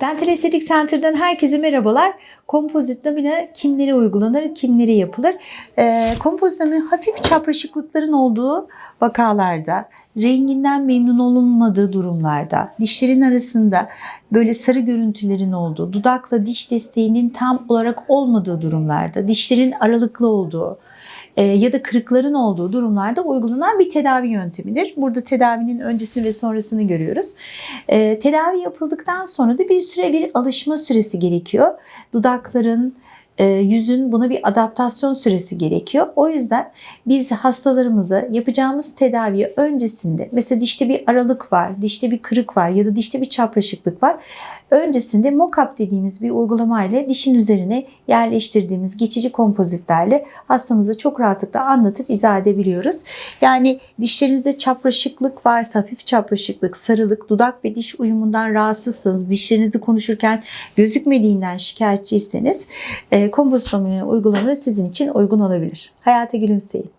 Dental Estetik Center'dan herkese merhabalar. Kompozit lamine kimlere uygulanır, kimlere yapılır? Ee, kompozit lamine hafif çapraşıklıkların olduğu vakalarda, renginden memnun olunmadığı durumlarda, dişlerin arasında böyle sarı görüntülerin olduğu, dudakla diş desteğinin tam olarak olmadığı durumlarda, dişlerin aralıklı olduğu, e, ya da kırıkların olduğu durumlarda uygulanan bir tedavi yöntemidir. Burada tedavinin öncesini ve sonrasını görüyoruz. E, tedavi yapıldıktan sonra da bir süre bir alışma süresi gerekiyor. Dudakların, yüzün buna bir adaptasyon süresi gerekiyor. O yüzden biz hastalarımıza yapacağımız tedaviye öncesinde mesela dişte bir aralık var, dişte bir kırık var ya da dişte bir çapraşıklık var. Öncesinde mockup dediğimiz bir uygulama ile dişin üzerine yerleştirdiğimiz geçici kompozitlerle hastamıza çok rahatlıkla anlatıp izah edebiliyoruz. Yani dişlerinizde çapraşıklık varsa, hafif çapraşıklık, sarılık, dudak ve diş uyumundan rahatsızsınız, dişlerinizi konuşurken gözükmediğinden şikayetçiyseniz e, kompozit uygulamaları sizin için uygun olabilir. Hayata gülümseyin.